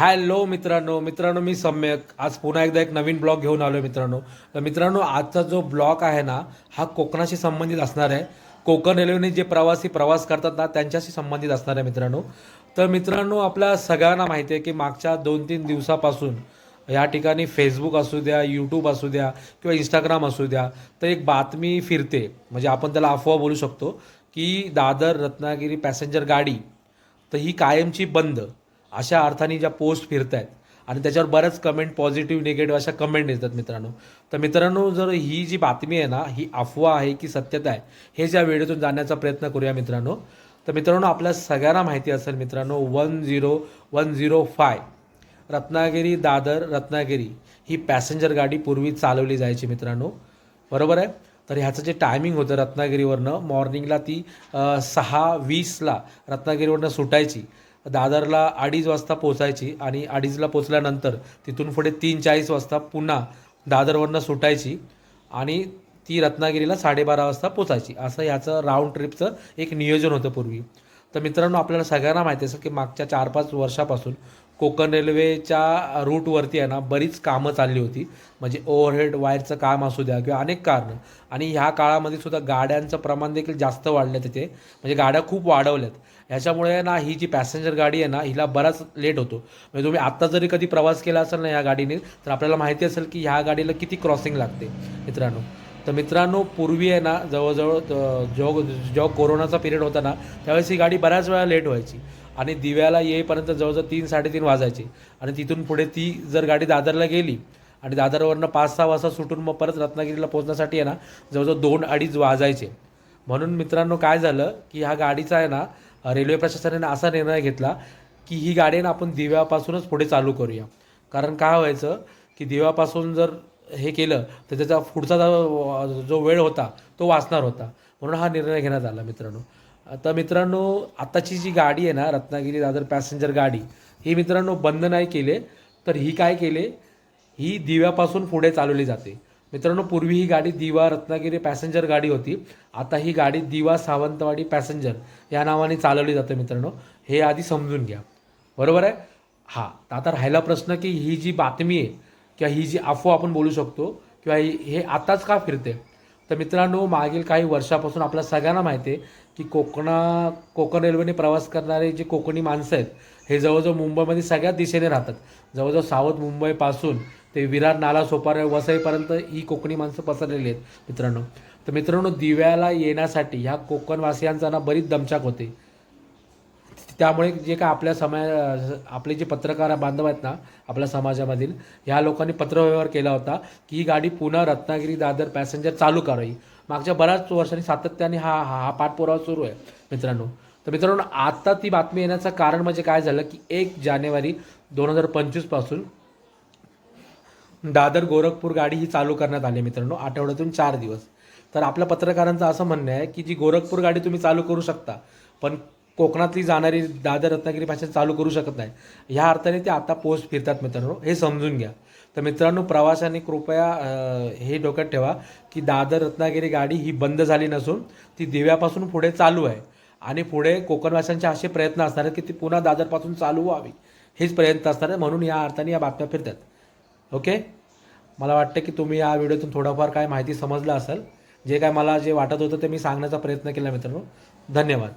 Hello मित्रांनो मित्रांनो मी सम्यक. आज पुन्हा एकदा एक नवीन ब्लॉग घेऊन आलो मित्रांनो. तर मित्रांनो आजचा जो ब्लॉग आहे ना हा कोकणाशी संबंधित असणार आहे. कोकण रेल्वेने जे प्रवासी प्रवास करतात ना त्यांच्याशी संबंधित असणार आहे मित्रांनो. तर मित्रांनो आपल्या सगळ्यांना माहिती आहे की मागच्या दोन तीन दिवसापासून या ठिकाणी फेसबुक असू द्या यूट्यूब असू द्या किंवा इंस्टाग्राम असू द्या तर एक बातमी फिरते. म्हणजे आपण त्याला अफवा बोलू शकतो की दादर रत्नागिरी पॅसेंजर गाडी तर ही कायमची बंद. अशा अर्थाने ज्या पोस्ट फिरत आहेत आणि त्याच्यावर बऱ्याच कमेंट पॉझिटिव्ह निगेटिव्ह अशा कमेंट येतात मित्रांनो. तर मित्रांनो जर ही जी बातमी आहे ना ही अफवा आहे की सत्यता आहे हे ज्या व्हिडिओतून जाण्याचा प्रयत्न करूया मित्रांनो. तर मित्रांनो आपल्या सगळ्यांना माहिती असेल मित्रांनो one zero one zero five. Ratnagiri Dadar Ratnagiri ही पॅसेंजर गाडी पूर्वी चालवली जायची मित्रांनो. बरोबर आहे? तर ह्याचं जे टायमिंग होतं रत्नागिरीवरनं मॉर्निंगला ती सहा वीसला रत्नागिरीवरनं सुटायची. दादरला अडीच वाजता पोचायची आणि अडीचला पोचल्यानंतर तिथून पुढे तीन चाळीस वाजता पुन्हा दादरवरनं सुटायची आणि ती रत्नागिरीला साडेबारा वाजता पोचायची असं ह्याचं राऊंड ट्रिपचं एक नियोजन होतं पूर्वी. तर मित्रांनो आपल्याला सगळ्यांना माहिती असेल की मागच्या चार पाच वर्षापासून कोकण रेल्वेच्या रूटवरती आहे ना बरीच कामं चालली होती. म्हणजे ओव्हरहेड वायरचं काम असू द्या किंवा अनेक कारणं. आणि ह्या काळामध्ये सुद्धा गाड्यांचं प्रमाण देखील जास्त वाढलं तिथे. म्हणजे गाड्या खूप वाढवल्यात. ह्याच्यामुळे ना ही जी पॅसेंजर गाडी आहे ना हिला बराच लेट होतो. म्हणजे तुम्ही आत्ता जरी कधी प्रवास केला असेल ना या गाडीने तर आपल्याला माहिती असेल की ह्या गाडीला किती क्रॉसिंग लागते मित्रांनो. तर मित्रांनो पूर्वी आहे ना जवळजवळ जेव्हा जो जेव्हा कोरोनाचा पिरियड होता ना त्यावेळेस ही गाडी बऱ्याच वेळा लेट व्हायची. आणि दिव्याला येईपर्यंत जवळजवळ तीन साडेतीन वाजायचे. आणि तिथून पुढे ती जर गाडी दादरला गेली आणि दादरवरनं पाच सहा वाजता सुटून मग परत रत्नागिरीला पोहोचण्यासाठी आहे ना जवळजवळ दोन अडीच वाजायचे. म्हणून मित्रांनो काय झालं की ह्या गाडीचा आहे ना रेल्वे प्रशासनाने असा निर्णय घेतला की ही गाडी आहे ना आपण दिव्यापासूनच पुढे चालू करूया. कारण काय व्हायचं की दिव्यापासून जर हे केलं तर त्याचा पुढचा जो वेळ होता तो वाचणार होता. म्हणून हा निर्णय घेण्यात आला मित्रांनो. आता मित्रांनो आताची जी गाडी आहे ना रत्नागिरी दादर पॅसेंजर गाडी ही मित्रांनो बंद नाही केले तर ही काय केले? ही दिव्यापासून पुढे चालवली जाते. मित्रांनो पूर्वी ही गाडी दिवा रत्नागिरी पॅसेंजर गाडी होती. आता ही गाडी दिवा सावंतवाडी पॅसेंजर या नावाने चालवली जाते मित्रांनो. हे आधी समजून घ्या. बरोबर आहे? हां. तर आता राहिला प्रश्न की ही जी बातमी आहे किंवा ही जी अफवा आपण बोलू शकतो किंवा ही हे आताच का फिरते? तर मित्रांनो मागील काही वर्षापासून आपल्या सगळ्यांना माहिती आहे की कोकणा कोकण रेल्वेने प्रवास करणारे जे कोकणी माणसं आहेत हे जवळजवळ मुंबईमध्ये सगळ्याच दिशेने राहतात. जवळजवळ सावध मुंबईपासून ते विरार नाला सोपारे वसईपर्यंत ही कोकणी माणसं पसरलेली आहेत मित्रांनो. तर मित्रांनो दिव्याला येण्यासाठी ह्या कोकणवासियांचा ना बरीच दमछाक होते. त्यामुळे जे काय आपल्या समाज आपले जे पत्रकार बांधव आहेत ना आपल्या समाजामधील ह्या लोकांनी पत्रव्यवहार केला होता की ही गाडी पुन्हा रत्नागिरी दादर पॅसेंजर चालू करावी मागच्या बऱ्याच वर्षांनी सातत्याने हा हा हा पाठपुरावा सुरू आहे मित्रांनो. तर मित्रांनो आता ती बातमी येण्याचं कारण म्हणजे काय झालं की एक जानेवारी दोन हजार पंचवीसपासून दादर गोरखपूर गाडी ही चालू करण्यात आली मित्रांनो आठवड्यातून चार दिवस. तर आपल्या पत्रकारांचं असं म्हणणं आहे की जी गोरखपूर गाडी तुम्ही चालू करू शकता पण कोकणातली जाणारी दादर रत्नागिरी भाषा चालू करू शकत नाही. ह्या अर्थाने ते आता पोस्ट फिरतात मित्रांनो. हे समजून घ्या. तर मित्रांनो प्रवाशांनी कृपया हे डोक्यात ठेवा की दादर रत्नागिरी गाडी ही बंद झाली नसून ती दिव्यापासून पुढे चालू आहे. आणि पुढे कोकणवासियांचे असे प्रयत्न असणार आहेत की ती पुन्हा दादरपासून चालू व्हावी. हेच प्रयत्न असणार आहेत. म्हणून या अर्थाने या बातम्या फिरतात. ओके? मला वाटतं की तुम्ही या व्हिडिओतून थोडंफार काय माहिती समजलं असेल. जे काय मला जे वाटत होतं ते मी सांगण्याचा प्रयत्न केला मित्रांनो. धन्यवाद.